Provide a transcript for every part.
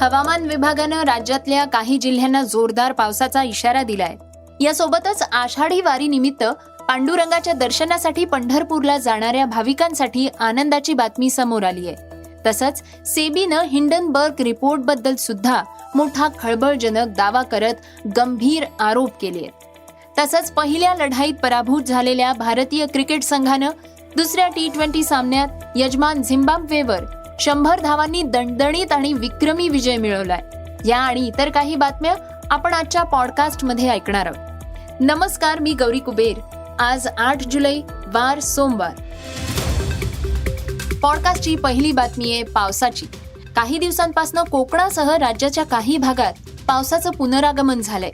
हवामान विभागानं राज्यातल्या काही जिल्ह्यांना जोरदार पावसाचा इशारा दिलाय. यासोबतच आषाढी वारी निमित्त पांडुरंगाच्या दर्शनासाठी पंढरपूरला जाणाऱ्या भाविकांसाठी आनंदाची बातमी समोर आली आहे. तसंच सेबीनं हिंडनबर्ग रिपोर्टबद्दल सुद्धा मोठा खळबळजनक दावा करत गंभीर आरोप केले तसंच पहिल्या लढाईत पराभूत झालेल्या भारतीय क्रिकेट संघानं दुसऱ्या टी ट्वेंटी सामन्यात यजमान झिम्बाब्वेवर शंभर धावांनी दणदणीत आणि विक्रमी विजय मिळवलाय. या आणि इतर काही बातम्या आपण आजच्या पॉडकास्टमध्ये ऐकणार आहोत. नमस्कार मी गौरी कुबेर. आज आठ जुलै वार सोमवार. पॉडकास्टची पहिली बातमी आहे पावसाची. काही दिवसांपासून कोकणासह राज्याच्या काही भागात पावसाचं पुनरागमन झालंय.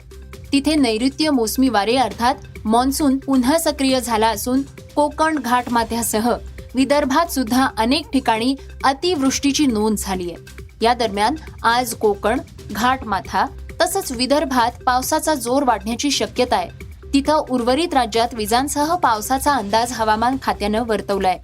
तिथे नैऋत्य मोसमी वारे अर्थात मान्सून पुन्हा सक्रिय झाला असून कोकण घाटमाथ्यासह विदर्भात सुद्धा अनेक ठिकाणी अतिवृष्टीची नोंद झाली आहे या दरम्यान आज कोकण घाटमाथा तसंच विदर्भात पावसाचा जोर वाढण्याची शक्यता आहे. तिथं उर्वरित राज्यात विजांसह पावसाचा अंदाज हवामान खात्यानं वर्तवलाय.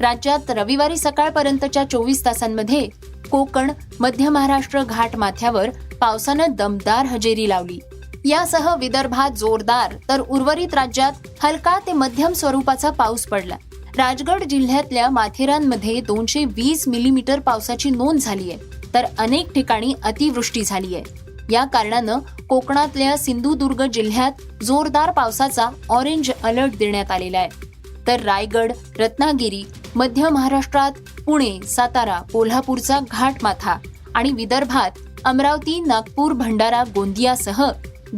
राज्यात रविवारी सकाळपर्यंतच्या चोवीस तासांमध्ये कोकण मध्य महाराष्ट्र घाट माथ्यावर पावसानं दमदार हजेरी लावली. यासह विदर्भात जोरदार तर उर्वरित राज्यात हलका ते मध्यम स्वरूपाचा पाऊस पडला. राजगड जिल्ह्यातल्या माथेरानमध्ये दोनशे वीस मिलीमीटर पावसाची नोंद झाली आहे तर अनेक ठिकाणी अतिवृष्टी झाली आहे. या कारणानं कोकणातल्या सिंधुदुर्ग जिल्ह्यात जोरदार पावसाचा ऑरेंज अलर्ट देण्यात आलेला आहे. तर रायगड रत्नागिरी मध्य महाराष्ट्रात पुणे सातारा कोल्हापूरचा घाटमाथा आणि विदर्भात अमरावती नागपूर भंडारा गोंदियासह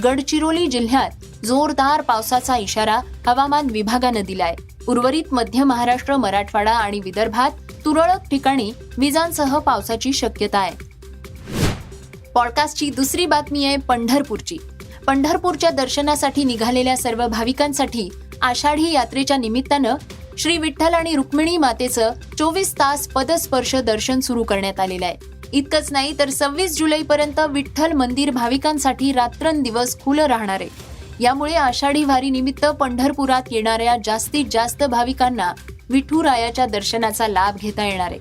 गडचिरोली जिल्ह्यात जोरदार पावसाचा इशारा हवामान विभागानं दिलाय. उर्वरित मध्य महाराष्ट्र मराठवाडा आणि विदर्भात तुरळक ठिकाणी विजांसह पावसाची शक्यता आहे. पॉडकास्टची दुसरी बातमी आहे पंढरपूरची. पंढरपूरच्या दर्शनासाठी निघालेल्या सर्व भाविकांसाठी आषाढी यात्रेच्या निमित्तानं श्री विठ्ठल आणि रुक्मिणी मातेचं चोवीस तास पदस्पर्श दर्शन सुरू करण्यात आलेलं आहे. इतकंच नाही तर सव्वीस जुलैपर्यंत विठ्ठल मंदिर भाविकांसाठी रात्रंदिवस खुलं राहणार आहे. यामुळे आषाढी वारी निमित्त पंढरपुरात येणाऱ्या जास्तीत जास्त भाविकांना विठुरायाच्या दर्शनाचा लाभ घेता येणार आहे.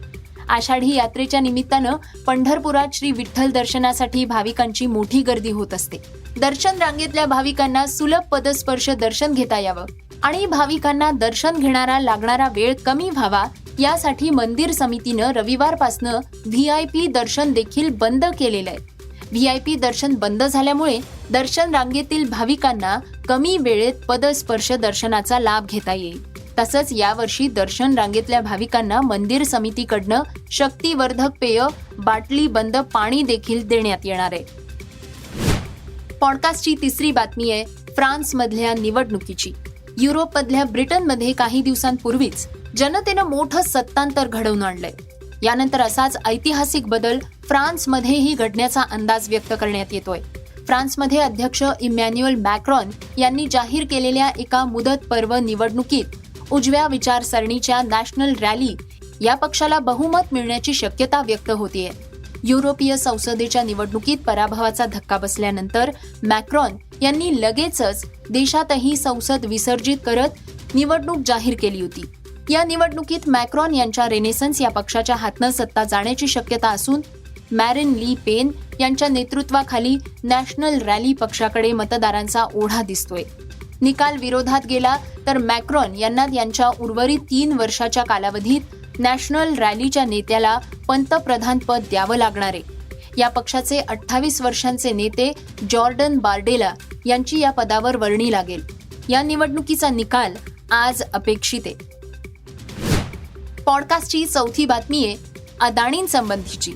आषाढी यात्रेच्या निमित्तानं पंढरपुरात श्री विठ्ठल दर्शनासाठी भाविकांची मोठी गर्दी होत असते. दर्शन रांगेतल्या भाविकांना सुलभ पदस्पर्श दर्शन घेता यावं आणि भाविकांना दर्शन घेणारा लागणारा वेळ कमी व्हावा यासाठी मंदिर समितीनं रविवारपासनं व्ही आय पी दर्शन देखील बंद केलेलं आहे. व्ही आय पी दर्शन बंद झाल्यामुळे दर्शन रांगेतील भाविकांना कमी वेळेत पदस्पर्श दर्शनाचा लाभ घेता येईल. तसंच यावर्षी दर्शन रांगेतल्या भाविकांना मंदिर समितीकडनं शक्तिवर्धक पेय बाटली बंद पाणी देखील देण्यात येणार आहे. पॉडकास्टची तिसरी बातमी आहे फ्रान्समधल्या निवडणुकीची. युरोपमधल्या ब्रिटनमध्ये काही दिवसांपूर्वीच जनतेनं मोठं सत्तांतर घडवून आणलंय. यानंतर असाच ऐतिहासिक बदल फ्रान्समध्येही घडण्याचा अंदाज व्यक्त करण्यात येतोय. फ्रान्समध्ये अध्यक्ष इमॅन्युअल मॅक्रॉन यांनी जाहीर केलेल्या एका मुदत पर्व निवडणुकीत उजव्या विचारसरणीच्या नॅशनल रॅली या पक्षाला बहुमत मिळण्याची शक्यता व्यक्त होतीये. युरोपीय संसदेच्या निवडणुकीत पराभवाचा धक्का बसल्यानंतर मॅक्रॉन यांनी लगेचच देशातही संसद विसर्जित करत निवडणूक जाहीर केली होती. या निवडणुकीत मॅक्रॉन यांच्या रेनेसन्स या पक्षाच्या हातनं सत्ता जाण्याची शक्यता असून मॅरिन ली पेन यांच्या नेतृत्वाखाली नॅशनल रॅली पक्षाकडे मतदारांचा ओढा दिसतोय. निकाल विरोधात गेला तर मॅक्रॉन यांना यांच्या उर्वरित तीन वर्षाच्या कालावधीत नॅशनल रॅलीच्या नेत्याला पंतप्रधान पद द्यावं लागणार आहे. या पक्षाचे अठ्ठावीस वर्षांचे नेते जॉर्डन बार्डेला यांची या पदावर वर्णी लागेल. या निवडणुकीचा निकाल आज अपेक्षित आहे. पॉडकास्टची चौथी बातमी आहे अदाणींसंबंधीची.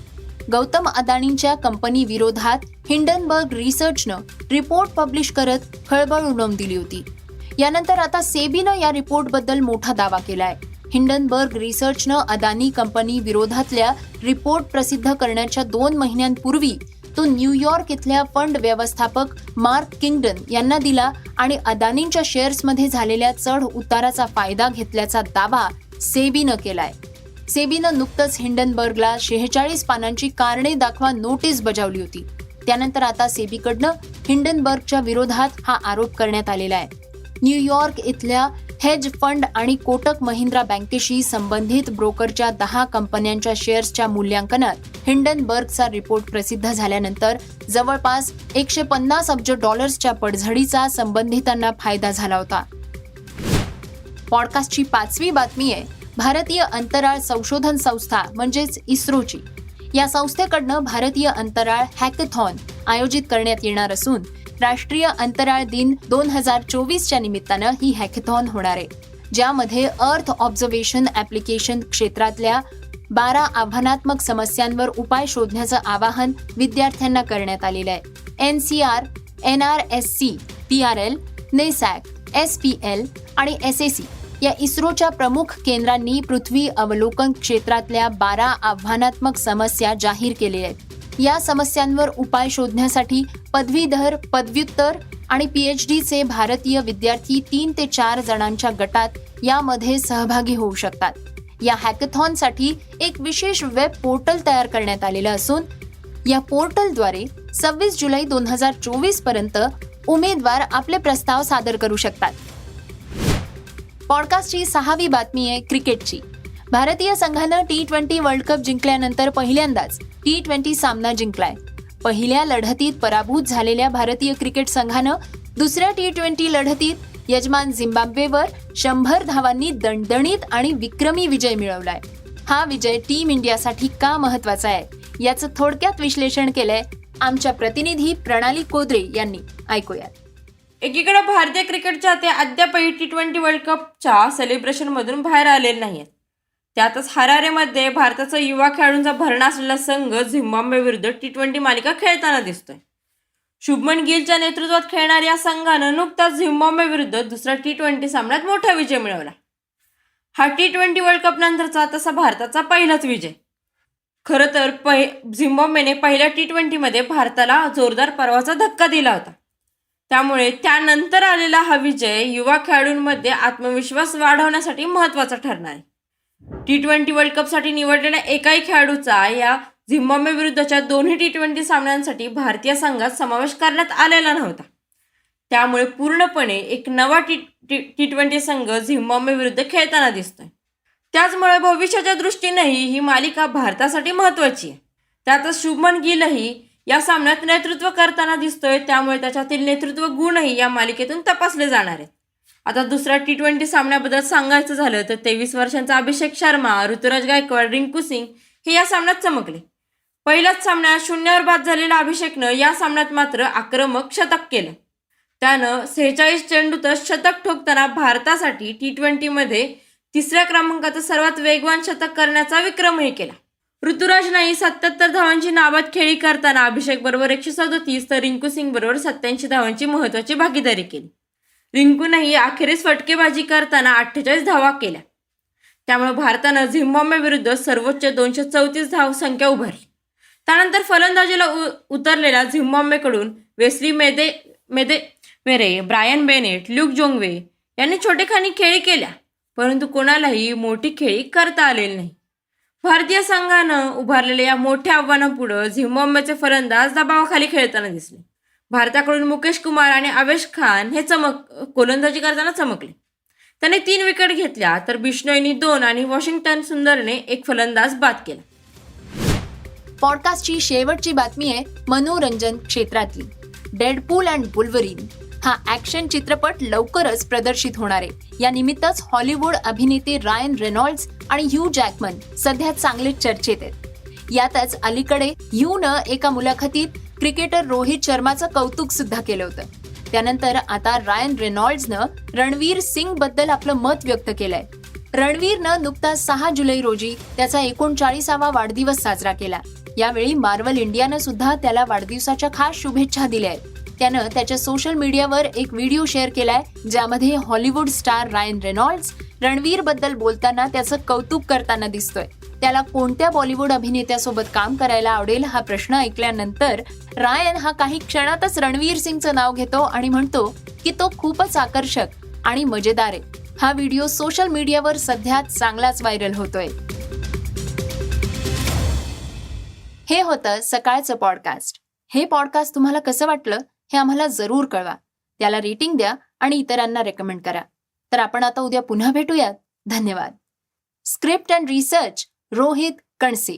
गौतम अदानींच्या कंपनी विरोधात हिंडनबर्ग रिसर्चनं रिपोर्ट पब्लिश करत खळबळ उडवून दिली होती. यानंतर आता सेबीनं या रिपोर्टबद्दल मोठा दावा केलाय. हिंडनबर्ग रिसर्चनं अदानी कंपनी विरोधातल्या रिपोर्ट प्रसिद्ध करण्याच्या दोन महिन्यांपूर्वी तो न्यूयॉर्क इथल्या फंड व्यवस्थापक मार्क किंगडन यांना दिला आणि अदानींच्या शेअर्समध्ये झालेल्या चढ उताराचा फायदा घेतल्याचा दावा सेबीनं केलाय. सेबीनं नुकतंच हिंडनबर्गला शेहेचाळीस पानांची कारणे दाखवा नोटीस बजावली होती. त्यानंतर आता सेबीकडनं हिंडनबर्गच्या विरोधात हा आरोप करण्यात आलेला आहे. न्यूयॉर्क इथल्या हेज फंड आणि कोटक महिंद्रा बँकेशी संबंधित ब्रोकरच्या दहा कंपन्यांच्या शेअर्सच्या मूल्यांकनात हिंडनबर्गचा रिपोर्ट प्रसिद्ध झाल्यानंतर जवळपास एकशे पन्नास अब्ज डॉलर्सच्या पडझडीचा संबंधितांना फायदा झाला होता. पॉडकास्टची पाचवी बातमी आहे भारतीय अंतराळ संशोधन संस्था म्हणजेच इस्रोची. या संस्थेकडनं भारतीय अंतराळ हॅकेथॉन आयोजित करण्यात येणार असून राष्ट्रीय अंतराळ दिन दोन हजार चोवीसच्या निमित्तानं ही हॅकेथॉन होणार आहे ज्यामध्ये अर्थ ऑब्झर्वेशन ॲप्लिकेशन क्षेत्रातल्या बारा आव्हानात्मक समस्यांवर उपाय शोधण्याचं आवाहन विद्यार्थ्यांना करण्यात आलेलं आहे. N C R N R S C P R L NESAC S P L आणि एस ए सी. या इस्रोच्या प्रमुख केंद्रांनी पृथ्वी अवलोकन क्षेत्रातल्या बारा आव्हानात्मक समस्या जाहीर केलेल्या आहेत. या समस्यांवर उपाय शोधण्यासाठी पदवीधर पदव्युत्तर आणि पीएचडीचे भारतीय विद्यार्थी तीन ते चार जणांच्या गटात यामध्ये सहभागी होऊ शकतात. या हॅकथॉनसाठी एक विशेष वेब पोर्टल तयार करण्यात आलेलं असून या पोर्टलद्वारे सव्वीस जुलै दोन हजार चोवीसपर्यंत उमेदवार आपले प्रस्ताव सादर करू शकतात. पॉडकास्टची सहावी बातमी आहे क्रिकेटची. भारतीय संघानं टी ट्वेंटी वर्ल्ड कप जिंकल्यानंतर पहिल्यांदाच टी ट्वेंटी सामना जिंकलाय. पहिल्या लढतीत पराभूत झालेल्या भारतीय क्रिकेट संघानं दुसऱ्या टी ट्वेंटी लढतीत यजमान झिम्बाब्वेवर शंभर धावांनी दणदणीत आणि विक्रमी विजय मिळवलाय. हा विजय टीम इंडियासाठी का महत्त्वाचा आहे याचं थोडक्यात विश्लेषण केलंय आमच्या प्रतिनिधी प्रणाली कोदरे यांनी. ऐकूयात. एकीकडे भारतीय क्रिकेट चाहते अद्यापही टी ट्वेंटी वर्ल्ड कपच्या सेलिब्रेशनमधून बाहेर आलेले आहेत त्यातच हरारेमध्ये भारताचा युवा खेळाडूंचा भरणा असलेला संघ झिम्बाब्वे विरुद्ध टी ट्वेंटी मालिका खेळताना दिसतोय. शुभमन गिलच्या नेतृत्वात खेळणाऱ्या या संघानं नुकताच झिम्बाब्वे विरुद्ध दुसरा टी ट्वेंटी सामन्यात मोठा विजय मिळवला. हा टी ट्वेंटी वर्ल्ड कप नंतरचा तसा भारताचा पहिलाच विजय. खरं तर पहि झिम्बाब्वेने पहिल्या टी ट्वेंटीमध्ये भारताला जोरदार परवाचा धक्का दिला होता. त्यामुळे त्यानंतर आलेला हा विजय युवा खेळाडूंमध्ये आत्मविश्वास वाढवण्यासाठी महत्त्वाचा ठरणार. आहे टी ट्वेंटी वर्ल्ड कपसाठी निवडलेल्या एकाही खेळाडूचा या झिम्बाब्वे विरुद्धच्या दोन्ही टी ट्वेंटी सामन्यांसाठी भारतीय संघात समावेश करण्यात आलेला नव्हता. त्यामुळे पूर्णपणे एक नवा टी टी ट्वेंटी संघ झिम्बाब्वे विरुद्ध खेळताना दिसतोय. त्याचमुळे भविष्याच्या दृष्टीनेही ही मालिका भारतासाठी महत्त्वाची आहे. त्यातच शुभमन गिलही या सामन्यात नेतृत्व करताना दिसतोय त्यामुळे त्याच्यातील नेतृत्व गुणही या मालिकेतून तपासले जाणार आहेत. आता दुसऱ्या टी ट्वेंटी सामन्याबद्दल सांगायचं झालं तर तेवीस वर्षांचा अभिषेक शर्मा ऋतुराज गायकवाड रिंकू सिंग हे या सामन्यात चमकले. पहिल्याच सामन्यात शून्यावर बाद झालेल्या अभिषेकनं या सामन्यात मात्र आक्रमक शतक केलं. त्यानं सेहेचाळीस चेंडूतच शतक ठोकताना भारतासाठी टी ट्वेंटीमध्ये तिसऱ्या क्रमांकाचं सर्वात वेगवान शतक करण्याचा विक्रमही केला. ऋतुराजनंही सत्याहत्तर धावांची नाबाद खेळी करताना अभिषेक बरोबर एकशे सदोतीस तर रिंकू सिंग बरोबर सत्याऐंशी धावांची महत्वाची भागीदारी केली. रिंकूनही अखेरीस फटकेबाजी करताना अठ्ठेचाळीस धावा केल्या. त्यामुळे भारतानं झिम्बाब्वे विरुद्ध सर्वोच्च दोनशे चौतीस धाव संख्या उभारली. त्यानंतर फलंदाजीला उ उतरलेल्या झिम्बाब्वेकडून Wesley मेदे Madhevere Brian Bennett Luke Jongwe यांनी छोटेखानी खेळी केल्या. परंतु कोणालाही मोठी खेळी करता आलेली नाही. भारतीय संघानं उभारलेल्या या मोठ्या आव्हानापुढं झिम्बाब्वेचे फलंदाज दबावाखाली खेळताना दिसले. भारताकडून मुकेश कुमार आणि आवेश खान हे चमक गोलंदाजी करताना चमकले. त्याने तीन विकेट घेतल्या तर बिश्नोईनी दोन आणि वॉशिंग्टन सुंदरने एक फलंदाज बाद केला. पॉडकास्टची शेवटची बातमी आहे मनोरंजन क्षेत्रातली. Deadpool and Wolverine. हा ऍक्शन चित्रपट लवकरच प्रदर्शित होणार आहे. या निमित्तच हॉलिवूड अभिनेते रायन रेनॉल्ड्स आणि ह्यू जॅकमन सध्या चांगले चर्चेत आहेत. यातच अलीकडे ह्यूनं एका मुलाखतीत क्रिकेटर रोहित शर्माचं कौतुक सुद्धा केलं होतं. त्यानंतर आता रायन रेनॉल्ड्सनं रणवीर सिंगबद्दल आपलं मत व्यक्त केलंय. रणवीरनं नुकताच सहा जुलै रोजी त्याचा एकोणचाळीसावा वाढदिवस साजरा केला. यावेळी मार्वल इंडियानं सुद्धा त्याला वाढदिवसाच्या खास शुभेच्छा दिल्या आहेत. त्यानं त्याच्या सोशल मीडियावर एक व्हिडिओ शेअर केलाय ज्यामध्ये हॉलिवूड स्टार रायन रेनॉल्ड्स रणवीरबद्दल बोलताना त्याचं कौतुक करताना दिसतोय. त्याला कोणत्या बॉलिवूड अभिनेत्यासोबत काम करायला आवडेल हा प्रश्न ऐकल्यानंतर रायन हा काही क्षणातच रणवीर सिंगचं नाव घेतो आणि म्हणतो की तो खूपच आकर्षक आणि मजेदार आहे. हा व्हिडिओ सोशल मीडियावर सध्या चांगलाच व्हायरल होतोय. हे होतं सकाळचं पॉडकास्ट हे पॉडकास्ट तुम्हाला कसं वाटलं? हे आम्हाला जरूर कळवा. त्याला रेटिंग द्या आणि इतरांना रेकमेंड करा. तर आपण आता उद्या पुन्हा भेटूयात. धन्यवाद. Script and research Rohit Kanase